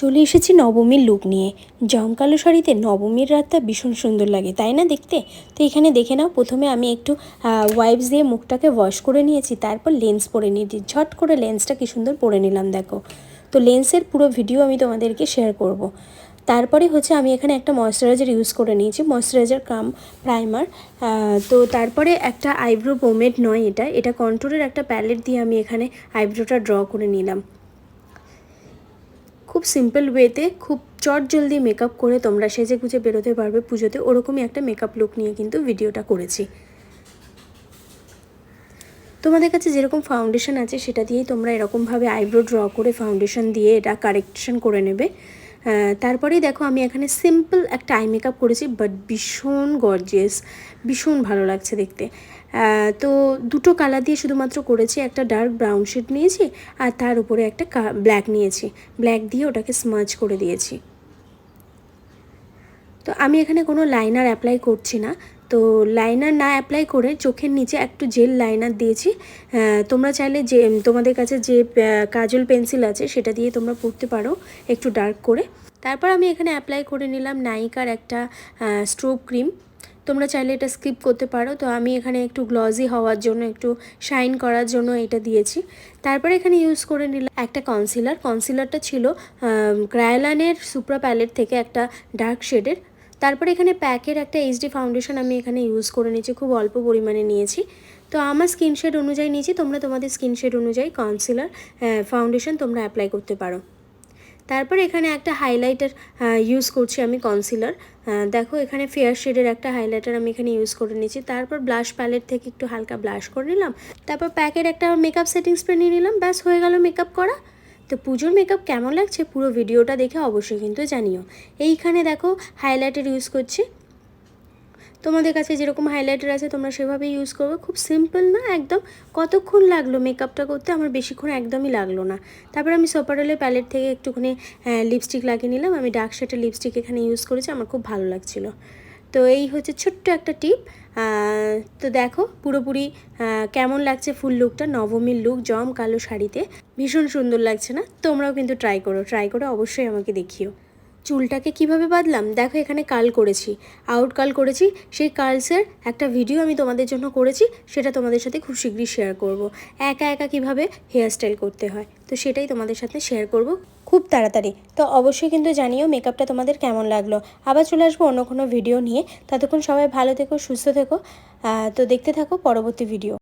চলে এসেছি নবমীর লুক নিয়ে। জমকালো শাড়িতে নবমীর রাতটা ভীষণ সুন্দর লাগে, তাই না দেখতে? তো এখানে দেখে নাও, প্রথমে আমি একটু ওয়াইপস দিয়ে মুখটাকে ওয়াশ করে নিয়েছি, তারপর লেন্স পরে নিয়েছি। ঝট করে লেন্সটা কি সুন্দর পরে নিলাম, দেখো। তো লেন্সের পুরো ভিডিও আমি তোমাদেরকে শেয়ার করব। তারপরে হচ্ছে আমি এখানে একটা ময়শ্চারাইজার ইউজ করে নিয়েছি ময়শ্চারাইজার কাম প্রাইমার তো তারপরে একটা আইব্রো পোমেড নয় এটা এটা কন্ট্রোলের একটা প্যালেট দিয়ে আমি এখানে আইব্রোটা ড্র করে নিলাম। খুব সিম্পল ওয়েতে খুব চট জলদি মেকআপ করে তোমরা সেজে গুজে বেরোতে পারবে পুজোতে। ওরকমই একটা মেকআপ লুক নিয়ে কিন্তু ভিডিওটা করেছি। তোমাদের কাছে যেরকম ফাউন্ডেশন আছে, সেটা দিয়েই তোমরা এরকমভাবে আইব্রো ড্র করে ফাউন্ডেশন দিয়ে এটা কারেকশন করে নেবে। তারপরেই দেখো আমি এখানে সিম্পল একটা আই মেকআপ করেছি বাট ভীষণ গর্জিয়াস ভীষণ ভালো লাগছে দেখতে। তো দুটো কালার দিয়ে শুধুমাত্র করেছি, একটা ডার্ক ব্রাউন শেড নিয়েছি, আর তার উপরে একটা ব্ল্যাক নিয়েছি। ব্ল্যাক দিয়ে ওটাকে স্মাচ করে দিয়েছি। তো আমি এখানে কোনো লাইনার অ্যাপ্লাই করছি না তো লাইনার না অ্যাপ্লাই করে চোখের নিচে একটু জেল লাইনার দিয়েছি। তোমরা চাইলে যে, তোমাদের কাছে যে কাজল পেন্সিল আছে সেটা দিয়ে তোমরা পড়তে পারো একটু ডার্ক করে। তারপর আমি এখানে অ্যাপ্লাই করে নিলাম নাইকার একটা স্ট্রোক ক্রিম তোমরা চাইলে এটা স্কিপ করতে পারো। তো আমি এখানে একটু গ্লজি হওয়ার জন্য, একটু শাইন করার জন্য এটা দিয়েছি। তারপরে এখানে ইউজ করে নিলাম একটা কনসিলার কনসিলারটা ছিল ক্রায়লানের সুপ্রা প্যালেট থেকে একটা ডার্ক শেডের তারপরে এখানে প্যাকের একটা এইচডি ফাউন্ডেশন আমি এখানে ইউজ করে নিয়েছি, খুব অল্প পরিমাণে নিয়েছি। তো আমার স্কিন শেড অনুযায়ী নিয়েছি, তোমরা তোমাদের স্কিন শেড অনুযায়ী কনসিলার ফাউন্ডেশন তোমরা অ্যাপ্লাই করতে পারো। তারপর এখানে একটা হাইলাইটার ইউজ করছি আমি কনসিলার দেখো এখানে ফেয়ার শেডের একটা হাইলাইটার আমি এখানে ইউজ করে নিয়েছি। তারপর ব্লাশ প্যালেট থেকে একটু হালকা ব্লাশ করে নিলাম। তারপর প্যাকের একটা মেকআপ সেটিং স্প্রে নিয়ে নিলাম। ব্যাস, হয়ে গেল মেকআপ করা। তো পুজোর মেকআপ কেমন লাগছে পুরো ভিডিওটা দেখে অবশ্যই কিন্তু জানিও। এইখানে দেখো হাইলাইটার ইউজ করছি। তোমাদের কাছে যেরকম হাইলাইটার আছে তোমরা সেভাবে ইউজ করবে। খুব সিম্পল না, একদম কতক্ষণ লাগল মেকআপটা করতে? আমার বেশিক্ষণ একদমই লাগল না। তারপর আমি সোপারলের প্যালেট থেকে একটুখানি লিপস্টিক লাগিয়ে নিলাম। আমি ডার্ক শেডের লিপস্টিক এখানে ইউজ করেছি, আমার খুব ভালো লাগছিল। তো এই হচ্ছে ছোট্ট একটা টিপ। তো দেখো, পুরোপুরি কেমন লাগছে ফুল লুকটা নবমীর লুক জম কালো শাড়িতে। ভীষণ সুন্দর লাগছে না? তোমরাও কিন্তু ট্রাই করো। ট্রাই করে অবশ্যই আমাকে দেখিও। চুলটাকে কীভাবে বাঁধলাম দেখো, এখানে কাল করেছি। আউট কাল করেছি। সেই কালসের একটা ভিডিও আমি তোমাদের জন্য করেছি। সেটা তোমাদের সাথে খুব শীঘ্রই শেয়ার করব। একা একা কীভাবে হেয়ারস্টাইল করতে হয়? তো সেটাই তোমাদের সাথে শেয়ার করব। খুব তাড়াতাড়ি। তো অবশ্যই কিন্তু জানিও মেকআপটা তোমাদের কেমন লাগল। আবার চলে আসব অন্য কোনো ভিডিও নিয়ে। ততক্ষণ সবাই ভালো থেকো, সুস্থ থেকো। তো দেখতে থাকো পরবর্তী ভিডিও